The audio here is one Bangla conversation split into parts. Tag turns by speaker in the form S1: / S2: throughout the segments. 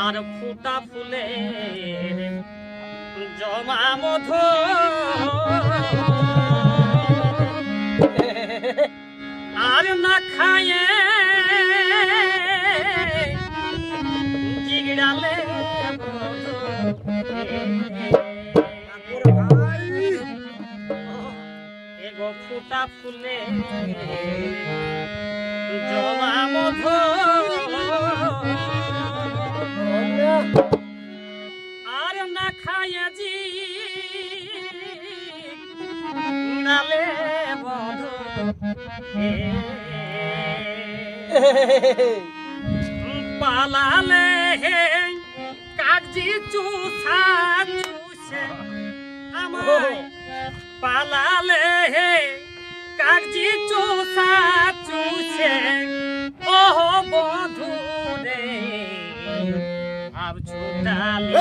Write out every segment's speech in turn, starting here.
S1: আর ফুটা ফুলে জমা মধু। আর না খায়ে জিগড়ালে ফুটা ফুলে জমা মধু। আর না খাইয়া জি। নালে বধু পালালে হে কাগজি চুষা চুষে। আমায় পালালে আব ছুটালি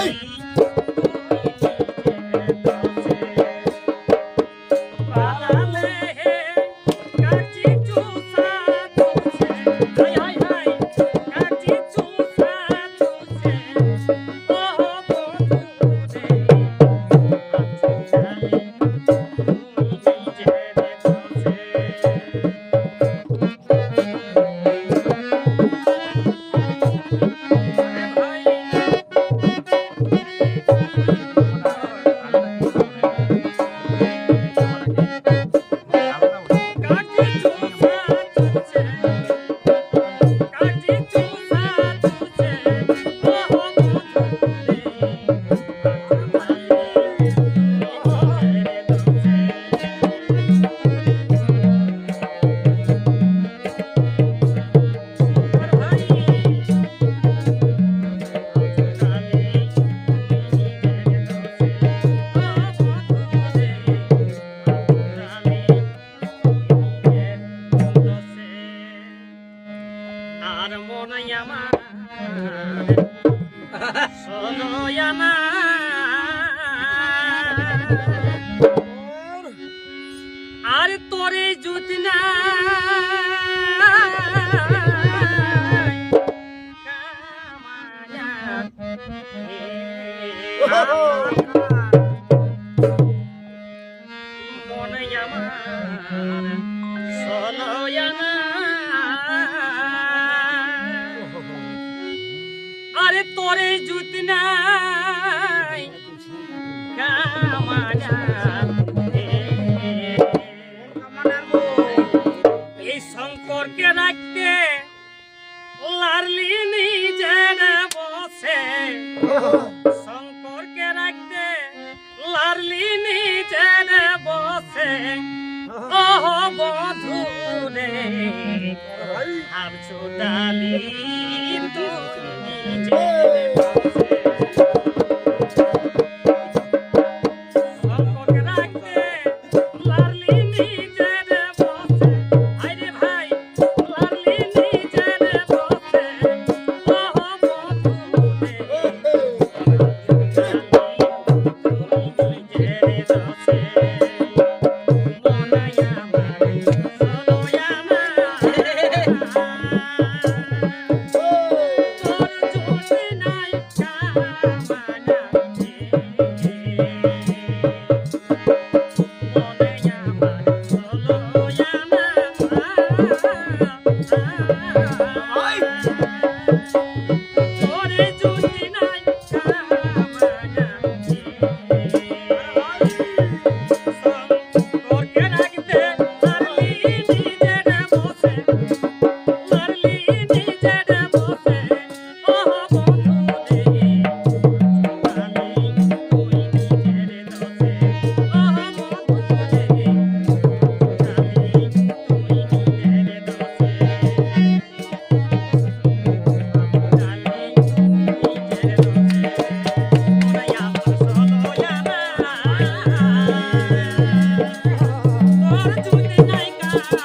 S1: আর মনে আমার সদয়ানা আর তোরে যদি না মনে আমার সদয়ানা আরে তোরে জুত নাই। এই শঙ্করকে রাখতে লারলি নিজের বসে। শঙ্করকে রাখতে লারলি নিজের বসে। ওহ বধু রে ভাবছ ডালি Yeah.